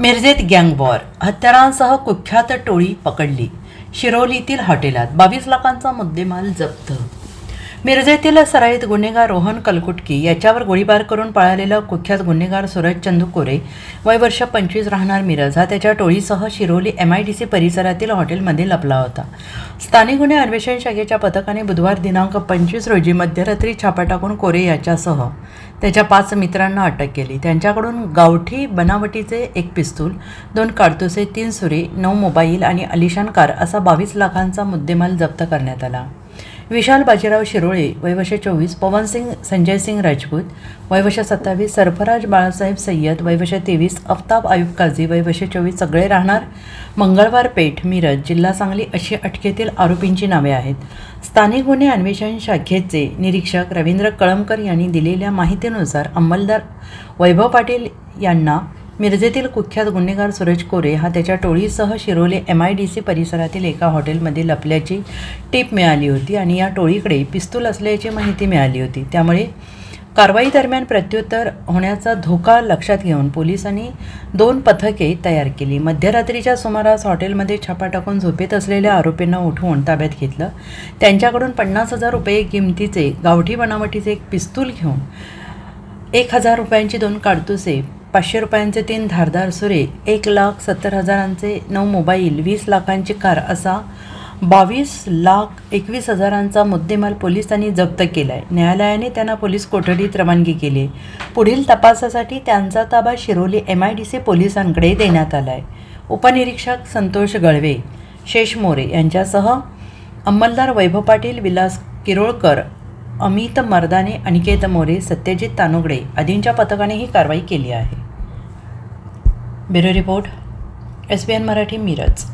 मिरजेत gang war. हत्यारांसह कुख्यात टोळी पकडली. शिरोलीतील हॉटेलात बावीस लाखांचा मुद्देमाल जप्त मिरजेतील सराईत गुन्हेगार रोहन कलकुटकी याच्यावर गोळीबार करून पळालेला कुख्यात गुन्हेगार सूरज चंदू कोरे वय वर्ष पंचवीस राहणार मिरज. हा त्याच्या टोळीसह Shiroli M I D C परिसरातील हॉटेलमध्ये लपला होता. स्थानिक गुन्हे अन्वेषण शाखेच्या पथकाने बुधवार दिनांक पंचवीस रोजी मध्यरात्री छापा टाकून कोरे याच्यासह त्याच्या पाच मित्रांना अटक केली. त्यांच्याकडून गावठी बनावटीचे एक पिस्तूल दोन काडतुसे तीन सुरे नऊ मोबाईल आणि अलिशान कार असा बावीस लाखांचा मुद्देमाल जप्त करण्यात आला. विशाल बाजीराव शिरोळे वयवशे चोवीस पवनसिंग संजयसिंग राजपूत वयवशे सत्तावीस सरफराज बाळासाहेब सय्यद वयवशे तेवीस अफताब आयुब काझी वयवशे चोवीस सगळे राहणार. मंगळवार पेठ मिरज जिल्हा सांगली अशी अटकेतील आरोपींची नावे आहेत. स्थानिक गुन्हे अन्वेषण शाखेचे निरीक्षक रवींद्र कळमकर यांनी दिलेल्या माहितीनुसार अंमलदार वैभव पाटील यांना मिरजेतील कुख्यात गुन्हेगार सूरज कोरे हा त्याच्या टोळीसह Shirole M I D C परिसरातील एका हॉटेलमध्ये लपल्याची टीप मिळाली होती आणि या टोळीकडे पिस्तूल असल्याची माहिती मिळाली होती. त्यामुळे कारवाई दरम्यान प्रत्युत्तर होण्याचा धोका लक्षात घेऊन पोलिसांनी दोन पथके तयार केली. मध्यरात्रीच्या सुमारास हॉटेलमध्ये छापा टाकून झोपेत असलेल्या आरोपींना उठवून ताब्यात घेतलं. त्यांच्याकडून पन्नास हजार रुपये किमतीचे गावठी बनावटीचे एक पिस्तूल घेऊन एक हजार रुपयांची दोन काडतुसे पाचशे रुपयांचे तीन धारदार सुरे एक लाख सत्तर हजारांचे नऊ मोबाईल वीस लाखांची कार असा बावीस लाख एकवीस हजारांचा मुद्देमाल पोलिसांनी जप्त केला आहे न्यायालयाने त्यांना पोलीस कोठडीत रवानगी केली. आहे पुढील तपासासाठी त्यांचा ताबा Shiroli M I D C पोलिसांकडे देण्यात आला आहे उपनिरीक्षक संतोष गळवे शेष मोरे यांच्यासह अंमलदार वैभव पाटील विलास किरोळकर अमित मर्दाने अनिकेत मोरे सत्यजित तानुगडे आदींच्या पथकाने ही कारवाई केली आहे. Bureau report S B N Marathi Miraj.